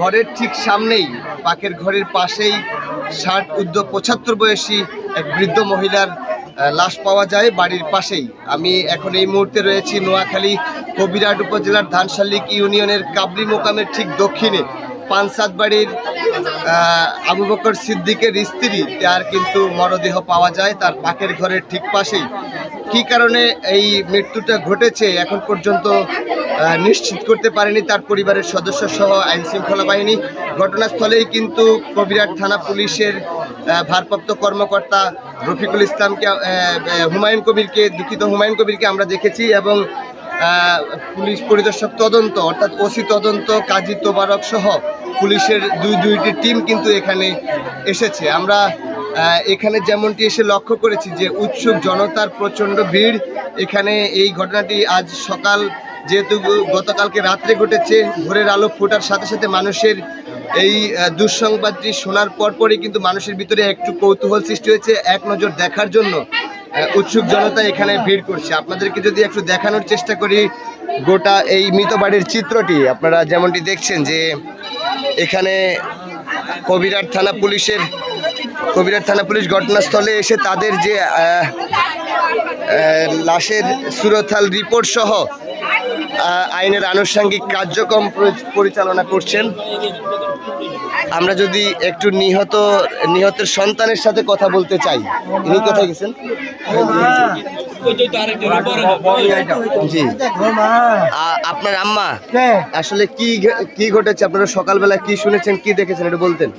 ঘরের ঠিক সামনেই, পাকের ঘরের পাশেই ষাট উদ্য পঁচাত্তর বয়সী এক বৃদ্ধ মহিলার লাশ পাওয়া যায় বাড়ির পাশেই। আমি এখন এই মুহূর্তে রয়েছি নোয়াখালী কবিরাট উপজেলার ধানশালিক ইউনিয়নের কাবলি মোকামের ঠিক দক্ষিণে। পানসাদ বাড়ির আবু বকর সিদ্দিকের স্ত্রী, তার কিন্তু মরদেহ পাওয়া যায় তার পাকের ঘরের ঠিক পাশেই। কী কারণে এই মৃত্যুটা ঘটেছে এখন পর্যন্ত নিশ্চিত করতে পারেনি তার পরিবারের সদস্য সহ আইন শৃঙ্খলা বাহিনী। ঘটনাস্থলেই কিন্তু কবিরাট থানা পুলিশের ভারপ্রাপ্ত কর্মকর্তা রফিকুল ইসলামকে হুমায়ুন কবিরকে, দুঃখিত হুমায়ুন কবিরকে আমরা দেখেছি এবং পুলিশ পরিদর্শক তদন্ত, অর্থাৎ ওসি তদন্ত, কাজী তোবারক সহ পুলিশের দুই দুইটি টিম কিন্তু এখানে এসেছে। আমরা এখানে যেমনটি এসে লক্ষ্য করেছি যে উৎসুক জনতার প্রচণ্ড ভিড়, এখানে এই ঘটনাটি আজ সকাল, যেহেতু গতকালকে রাত্রে ঘটেছে, ভোরের আলো ফোটার সাথে সাথে মানুষের এই দুঃসংবাদটি শোনার পরপরই কিন্তু মানুষের ভিতরে একটু কৌতূহল সৃষ্টি হয়েছে, এক নজর দেখার জন্য। উৎসুক জনতা এখানে ভিড় করছে। আপনাদেরকে যদি একটু দেখানোর চেষ্টা করি গোটা এই মৃত বাড়ির চিত্রটি, আপনারা যেমনটি দেখছেন যে এখানে কবিরাট থানা পুলিশের, কবিরাট থানা পুলিশ ঘটনাস্থলে এসে তাদের যে লাশের সুরথাল রিপোর্ট সহ আইনের আনুষঙ্গিক কার্যক্রম পরিচালনা করছেন। আমরা যদি একটু নিহত নিহতের সন্তানের সাথে কথা বলতে চাই ইনি কোথায় গেছেন? জি। আপনার আম্মা আসলে কি কি ঘটেছে? আপনারা সকালবেলা কি শুনেছেন কি দেখেছেন একটু বলতেন।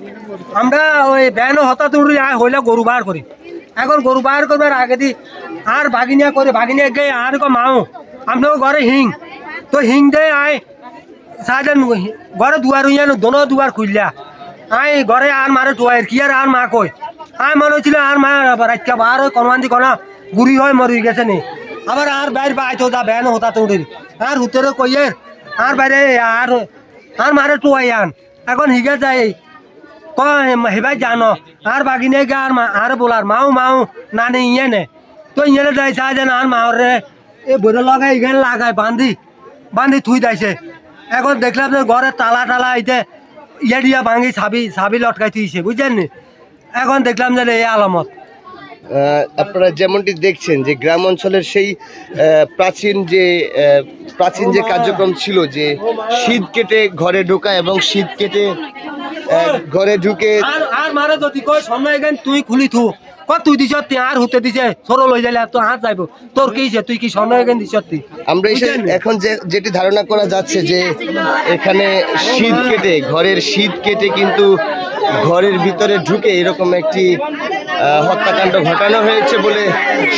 আমরা ওই ব্যান হঠাৎ উড়ে হইলে গরু বার করি। এখন গরু বার করবার আগে দি আর বাগিনিয়া করে বাগিনিয়া গিয়ে আর কো মাও আপনার ঘরে হিং। তো হিং দে আয় সাইডে ঘরে দুয়ার উইয়ানো দোনো দুয়ার খুললা আয় ঘরে আর মারে টুয়ার কি আর আর মা কই? আয় মনে হচ্ছিল আর মা রাতকা বার হয় কনমান্দি কনা গুড়ি হয় মরি গেছে নি। আবার আর বাইরে পাই তো দা ব্যান হঠাৎ উড়ে আর হুতেরে কইয়ে আর বাইরে আর আর মারে টুয়াই আন। এখন হিগে যায় কয় হেবাই জানো, আর বাগিনে গে আর মা, আর বলার, মাও মাও, নানি ইয়ে নে। তো ইয়ে যাই চাই যেন আর মাও রে, এ বইরে লাগাই এখানে লাগাই বান্ধি বান্ধি থুই দাইছে এখন দেখলাম যে ঘরে তালা টালা ইতে ইয়ে দিয়া ভাঙি ছাবি ছাবি লটকাই থুইছে বুঝলেন এখন দেখলাম যে এই আলামত। আপনারা যেমনটি দেখছেন যে গ্রাম অঞ্চলের সেই প্রাচীন যে প্রাচীন যে কার্যক্রম ছিল যে শীত কেটে ঘরে ঢোকা এবং শীত কেটে ঘরে ঢুকে আর মারে যদি কয় সময় তুই খুলি থু। ক তুই দিছ আর হতে দিছে সরো লই যাইলে তো হাত যাইব। তোর কি? তুই কি সময় এখান দিছ তুই আমরা এসে এখন যে যেটি ধারণা করা যাচ্ছে যে এখানে শীত কেটে ঘরের শীত কেটে কিন্তু ঘরের ভিতরে ঢুকে এরকম একটি হত্যাকাণ্ড ঘটানো হয়েছে বলে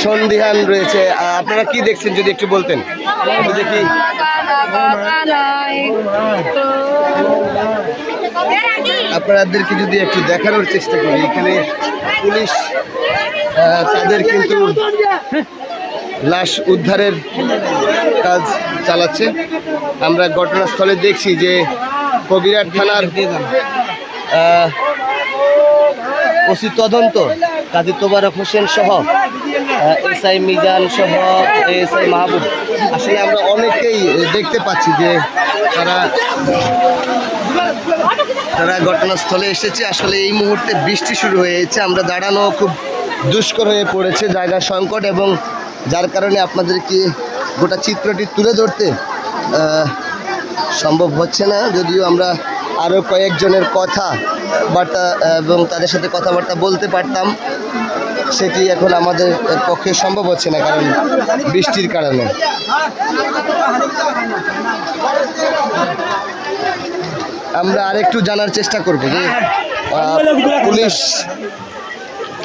সন্দিহান রয়েছে। আপনারা কি দেখছেন যদি একটু বলতেন? দেখি। আপনাদেরকে যদি একটু দেখানোর চেষ্টা করি এখানে পুলিশ তাদের কিন্তু লাশ উদ্ধারের কাজ চালাচ্ছে। আমরা ঘটনাস্থলে দেখছি যে কবিরাট থানার ওসি তদন্ত, কাজী তোবারক হোসেন সহ এস আই মিজান সহ এস আই মাহবুব। আসলে আমরা অনেকেই দেখতে পাচ্ছি যে তারা তারা ঘটনাস্থলে এসেছে। আসলে এই মুহূর্তে বৃষ্টি শুরু হয়েছে। আমরা দাঁড়ানো খুব দুষ্কর হয়ে পড়েছে জায়গা সংকট এবং যার কারণে আপনাদেরকে গোটা চিত্রটি তুলে ধরতে সম্ভব হচ্ছে না? যদিও আমরা আরও কয়েকজনের কথা বার্তা, এবং তাদের সাথে কথাবার্তা বলতে পারতাম, সেটি এখন আমাদের পক্ষে সম্ভব হচ্ছে না কারণ বৃষ্টির কারণে। আমরা আরেকটু জানার চেষ্টা করব যে পুলিশ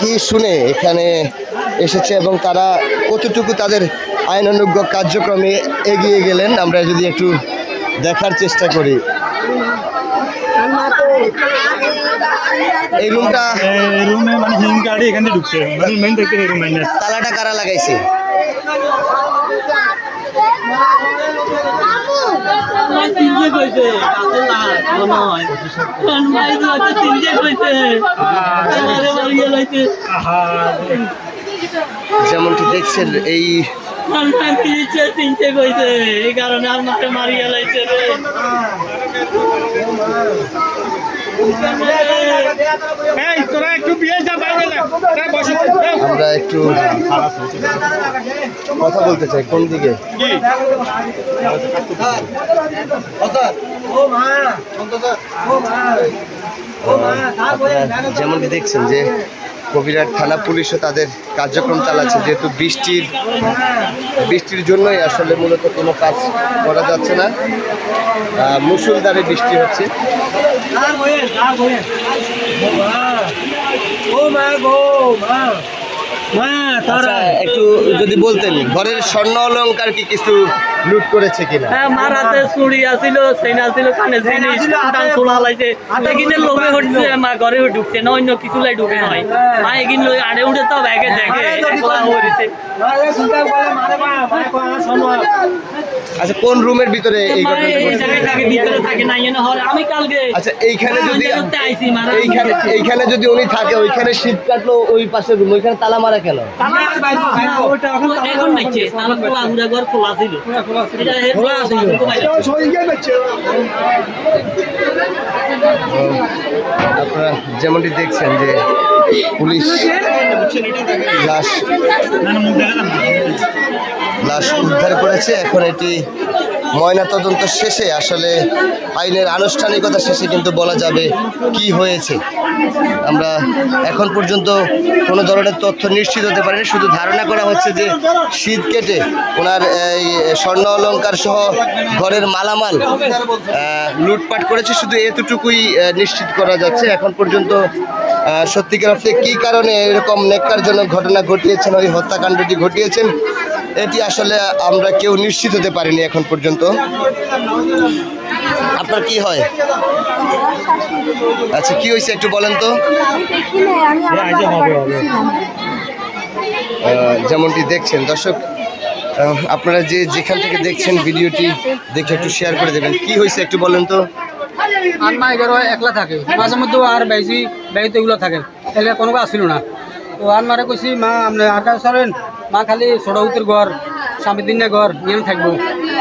কি শুনে এখানে এসেছে এবং তারা কতটুকু তাদের আইনানুজ্ঞ কার্যক্রমে এগিয়ে গেলেন আমরা যদি একটু দেখার চেষ্টা করি। এই রুমটা রুমে মানে হিং গাড়ি এখান থেকে ঢুকছে। মানে মেন দেখতে এই রুম তালাটা কারা লাগাইছে? তিনজে কইছে মাই তো আমারে যেমনটি দেখছেন এই কইছে এই কারণে আর মাকে মারিয়ে লাইছে রে তোরা একটু বিয়ে যা বাইরে যা। এই বসো এই, আমরা একটু কথা বলতে চাই কোন দিকে? যেমনটি দেখছেন যে কবিরাট থানা পুলিশও তাদের কার্যক্রম চালাচ্ছে, যেহেতু বৃষ্টির বৃষ্টির জন্যই আসলে মূলত কোনো কাজ করা যাচ্ছে না। মুষলধারে বৃষ্টি হচ্ছে। ও মা গো, মা। একটু যদি বলতেন ঘরের স্বর্ণ অলংকার কি কিছু লুট করেছে কিনা? হ্যাঁ মার হাতে চুড়ি আছিল সেন আছিল কানে জিনিস কান খোলা লাইছে। হাতে এগিনে লোভে হচ্ছে মা ঘরে ঢুকছে না অন্য কিছু লাই ঢুকে নয় হ্যাঁ। মা এগিন লই আড়ে উঠে তো ব্যাগে দেখে আচ্ছা কোন রুমের ভিতরে এই মা ঘটনাটা এই ঘটেছে? জায়গায় থাকে ভিতরে থাকে না এনে হল আমি কালকে আচ্ছা এইখানে যদি এইখানে এইখানে যদি উনি থাকে ওইখানে শীত কাটলো ওই পাশে রুম ওইখানে তালা মারা কেন। আপনারা যেমনটি দেখছেন যে পুলিশ লাশ লাশ উদ্ধার করেছে। এখন এটি ময়না তদন্ত শেষে আসলে আইনের আনুষ্ঠানিকতা শেষে কিন্তু বলা যাবে কি হয়েছে। আমরা এখন পর্যন্ত কোনো ধরনের তথ্য নিশ্চিত হতে পারিনি, শুধু ধারণা করা হচ্ছে যে শীত কেটে ওনার এই স্বর্ণ অলংকার সহ ঘরের মালামাল লুটপাট করেছে, শুধু এতটুকুই নিশ্চিত করা যাচ্ছে। এখন পর্যন্ত সত্যিকার অর্থে কী কারণে এরকম নেককারজনক ঘটনা ঘটিয়েছেন, ওই হত্যাকাণ্ডটি ঘটিয়েছেন, এটি আসলে আমরা কেউ নিশ্চিত হতে পারিনি এখন পর্যন্ত। আপনার কি হয়? আচ্ছা কি হয়েছে একটু বলেন তো? আমার বাড়িতে যেমনটি দেখছেন, দর্শক আপনারা যে যেখান থেকে দেখছেন ভিডিওটি দেখে একটু শেয়ার করে দেবেন। কি হয়েছে একটু বলেন তো? মা এগারো, একলা থাকে। মাঝে মধ্যে আর বাইজি বাইতে এগুলো থাকে। এগুলো কোনো আসছিল না। তো আর মারে কইছি, মা, আপনি কাছে চলেন মা খালি ষোড়হুতির ঘর। স্বামী দিন ঘর, নিয়ে থাকব।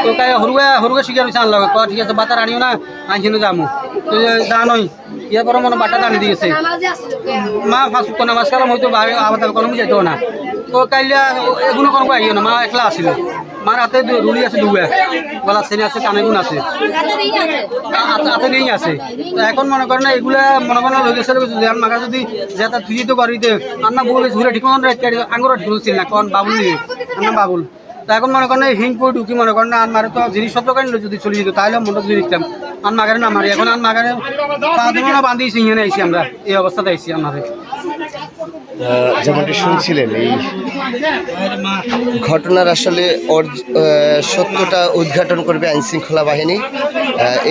তো তাই সৰুৱে সৰুৱে শিকাই লৈছে আন লগত কয়, ঠিক আছে বাটাৰ আনিও না আনখিনি যামো। তো যা নই ইয়াৰ পৰা মানে বাটাত আনি দি আছে মা ফার্স্ট কোনো মাছ কালাম হয়তো আবার কোনো যাইতো না। তো কাইলে এগুলো কোনো আহিও না, মা একলা আছিল মার হাতে রুলি আছে দুবে গলা চেনি আছে কানেগুন আছে। আছে হাতে- হাতে আছে। এখন মনে করেন না, এগুলা মনে করেন চলে গেছে। যে মাকা যদি যেটা তুই তো করি দে আন্না বউ ঘুরে ঠিক মতন আঙ্গুর ঠিক না, কোন বাবুল নিয়ে। আন্না বাবুল। তো এখন মনে করেন হিং করে ঢুকি মনে করেন না, আনমারে তো জিনিসপত্র কেন যদি চলে যেত তাহলে মন্ডপ যদি দেখতাম। আন মাগারে না মারি, এখন আন মাগারে বাঁধিয়েছি আইসি আমরা। এই অবস্থাতে আইসি আমাদের যেমনটি শুনছিলেন, এই ঘটনার আসলে সত্যটা উদ্ঘাটন করবে আইন শৃঙ্খলা বাহিনী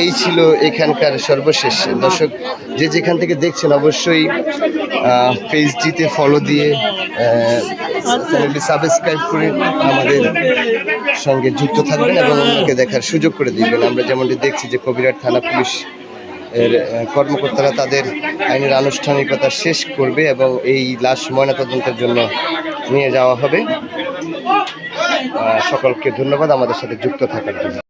এই ছিল এখানকার সর্বশেষ। দর্শক, যে যেখান থেকে দেখছেন, অবশ্যই পেজটিতে ফলো দিয়ে চ্যানেলটি সাবস্ক্রাইব করে আমাদের সঙ্গে যুক্ত থাকবেন এবং অন্যকে দেখার সুযোগ করে দিবেন। আমরা যেমনটি দেখছি যে কবিরাট থানা পুলিশ এর কর্মকর্তারা তাদের আইনের আনুষ্ঠানিকতা শেষ করবে এবং এই লাশ ময়নাতদন্তের জন্য নিয়ে যাওয়া হবে। সকলকে ধন্যবাদ আমাদের সাথে যুক্ত থাকার জন্য।